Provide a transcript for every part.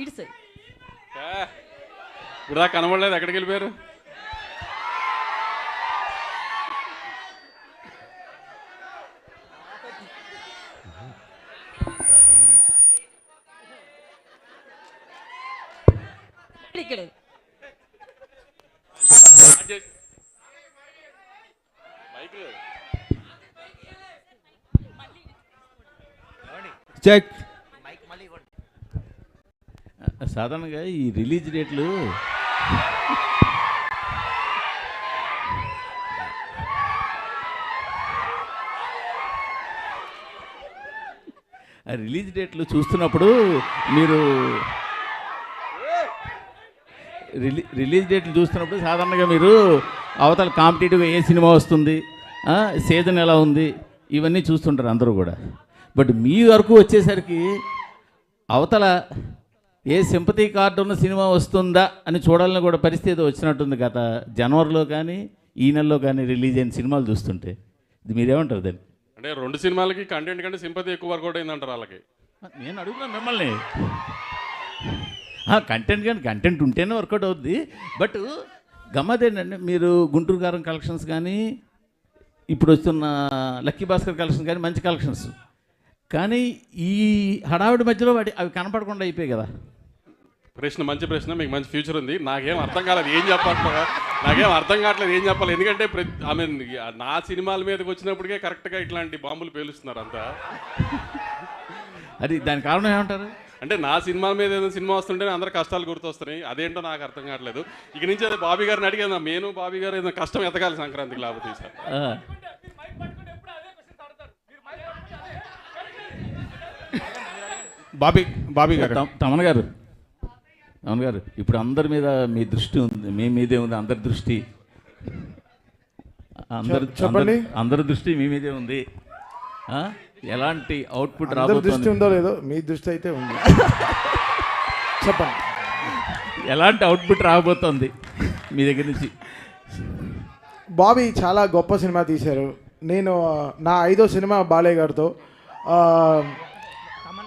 ఇటు సైడ్ ఇప్పుడు దాకా కనబడలేదు ఎక్కడికి వెళ్ళిపోయారు? ఇక్కడ చెక్. సాధారణంగా ఈ రిలీజ్ డేట్లు ఆ రిలీజ్ డేట్లు చూస్తున్నప్పుడు మీరు రిలీ రిలీజ్ డేట్లు చూస్తున్నప్పుడు సాధారణంగా మీరు అవతల కాంపిటేటివ్గా ఏ సినిమా వస్తుంది సీజన్ ఎలా ఉంది ఇవన్నీ చూస్తుంటారు అందరూ కూడా. బట్ మీ వరకు వచ్చేసరికి అవతల ఏ సింపతి కార్డు ఉన్న సినిమా వస్తుందా అని చూడాలని కూడా పరిస్థితి వచ్చినట్టుంది గత జనవరిలో కానీ ఈ నెలలో కానీ రిలీజ్ అయిన సినిమాలు చూస్తుంటే. ఇది మీరేమంటారు దాన్ని? అంటే రెండు సినిమాలకి కంటెంట్ కంటే సింపతి ఎక్కువ వర్కౌట్ అయిందంటారు వాళ్ళకి. నేను అడుగుతున్నాను మిమ్మల్ని. కంటెంట్ కానీ కంటెంట్ ఉంటేనే వర్కౌట్ అవుద్ది. బట్ గమ్మత్ ఏంటంటే మీరు గుంటూరు గారం కలెక్షన్స్ కానీ ఇప్పుడు వస్తున్న లక్కీ భాస్కర్ కలెక్షన్స్ కానీ మంచి కలెక్షన్స్ కానీ ఈ హడావిడి మధ్యలో వాటి అవి కనపడకుండా అయిపోయాయి కదా. ప్రశ్న మంచి ప్రశ్న మీకు మంచి ఫ్యూచర్ ఉంది. నాకేం అర్థం కాలేదు ఏం చెప్పాలి నాకేం అర్థం కావట్లేదు ఏం చెప్పాలి. ఎందుకంటే ప్రతి ఐ మీన్ నా సినిమాల మీదకి వచ్చినప్పటికే కరెక్ట్గా ఇట్లాంటి బాంబులు పేలుస్తున్నారు అంతా. అది దాని కారణం ఏమంటారు? అంటే నా సినిమాల మీద ఏదైనా సినిమా వస్తుంటే అందరు కష్టాలు గుర్తొస్తున్నాయి. అదేంటో నాకు అర్థం కావట్లేదు. ఇక నుంచి అదే బాబీ గారిని అడిగాను నేను బాబీ గారు ఏదైనా కష్టం ఎతకాలి సంక్రాంతికి లేకపోతే సార్ బాబీ బాబీ గారు. తమ- తమన్ గారు. తమన్ గారు ఇప్పుడు అందరి మీద మీ దృష్టి ఉంది మీ మీదే ఉంది అందరి దృష్టి. అందరి చెప్పండి. అందరి- దృష్టి మీ మీదే ఉంది? ఎలాంటి అవుట్పుట్ అందరి దృష్టి రాబోతుంది ఉందో లేదో మీ దృష్టి అయితే ఉంది. చెప్పండి. ఎలాంటి అవుట్పుట్ రాబోతోంది మీ దగ్గర నుంచి? బాబీ చాలా గొప్ప సినిమా తీశారు. నేను నా ఐదో సినిమా బాలయ్య గారితో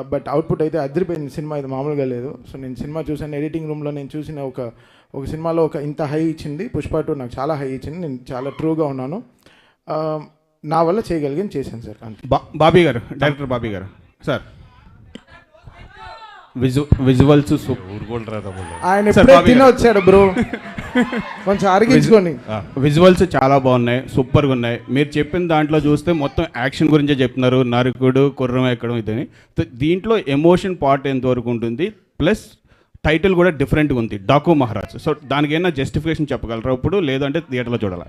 But output అయితే అదిరిపోయింది. సినిమా ఇది మామూలుగా లేదు. సో నేను సినిమా చూసాను ఎడిటింగ్ రూమ్లో నేను చూసిన ఒక ఒక సినిమాలో ఒక ఇంత హై ఇచ్చింది. పుష్ప టూ నాకు చాలా హై ఇచ్చింది. నేను చాలా ట్రూగా ఉన్నాను. ఆ, నా వల్ల చేయగలిగాను చేశాను సార్. బాబీ గారు డైరెక్టర్ బాబీ గారు. సార్. విజు విజువల్స్ ఆయన సార్, ఎప్పుడే బాబీ తిని గారు. వచ్చాడు బ్రో. కొంచెం అరిగించుకొని విజువల్స్ చాలా బాగున్నాయి సూపర్గా ఉన్నాయి. మీరు చెప్పిన దాంట్లో చూస్తే మొత్తం యాక్షన్ గురించే చెప్తున్నారు. నరుకుడు కుర్రం ఎక్కడం ఇదని. దీంట్లో ఎమోషన్ పార్ట్ ఎంతవరకు ఉంటుంది? ప్లస్ టైటిల్ కూడా డిఫరెంట్గా ఉంది డాకు మహారాజ్. సో దానికి ఏమైనా జస్టిఫికేషన్ చెప్పగలరా ఇప్పుడు? లేదంటే థియేటర్లో చూడాలా?